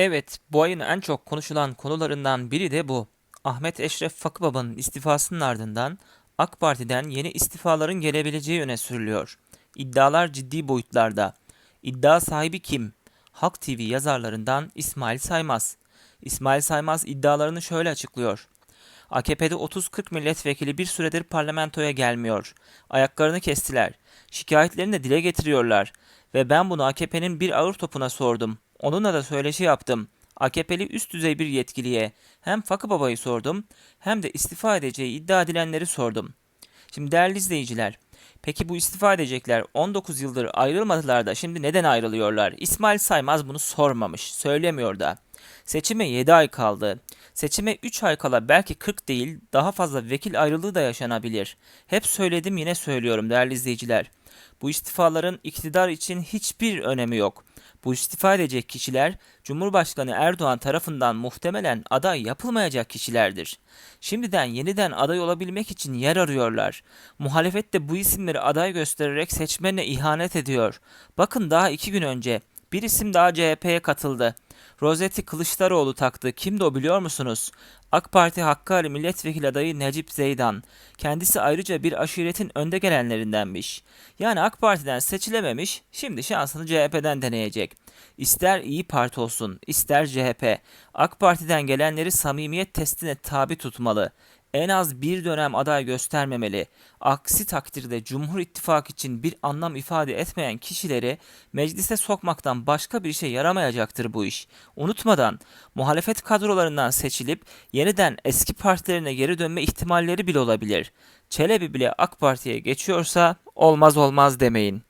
Evet, bu ayın en çok konuşulan konularından biri de bu. Ahmet Eşref Fakıbaba'nın istifasının ardından AK Parti'den yeni istifaların gelebileceği öne sürülüyor. İddialar ciddi boyutlarda. İddia sahibi kim? Halk TV yazarlarından İsmail Saymaz. İsmail Saymaz iddialarını şöyle açıklıyor. AKP'de 30-40 milletvekili bir süredir parlamentoya gelmiyor. Ayaklarını kestiler. Şikayetlerini de dile getiriyorlar. Ve ben bunu AKP'nin bir ağır topuna sordum. Onunla da söyleşi yaptım. AKP'li üst düzey bir yetkiliye hem Fakı Baba'yı sordum hem de istifa edeceği iddia edilenleri sordum. Şimdi değerli izleyiciler, peki bu istifa edecekler 19 yıldır ayrılmadılar da şimdi neden ayrılıyorlar? İsmail Saymaz bunu sormamış, söylemiyor da. Seçime 7 ay kaldı. Seçime 3 ay kala belki 40 değil daha fazla vekil ayrılığı da yaşanabilir. Hep söyledim yine söylüyorum değerli izleyiciler. Bu istifaların iktidar için hiçbir önemi yok. Bu istifa edecek kişiler Cumhurbaşkanı Erdoğan tarafından muhtemelen aday yapılmayacak kişilerdir. Şimdiden yeniden aday olabilmek için yer arıyorlar. Muhalefet de bu isimleri aday göstererek seçmenine ihanet ediyor. Bakın daha iki gün önce bir isim daha CHP'ye katıldı. Rozeti Kılıçdaroğlu taktı. Kimdi o biliyor musunuz? AK Parti Hakkari Milletvekili adayı Necip Zeydan. Kendisi ayrıca bir aşiretin önde gelenlerindenmiş. Yani AK Parti'den seçilememiş, şimdi şansını CHP'den deneyecek. İster İyi Parti olsun, ister CHP. AK Parti'den gelenleri samimiyet testine tabi tutmalı en az bir dönem aday göstermemeli. Aksi takdirde Cumhur İttifakı için bir anlam ifade etmeyen kişileri meclise sokmaktan başka bir şey yaramayacaktır bu iş. Unutmadan muhalefet kadrolarından seçilip yeniden eski partilerine geri dönme ihtimalleri bile olabilir. Çelebi bile AK Parti'ye geçiyorsa olmaz olmaz demeyin.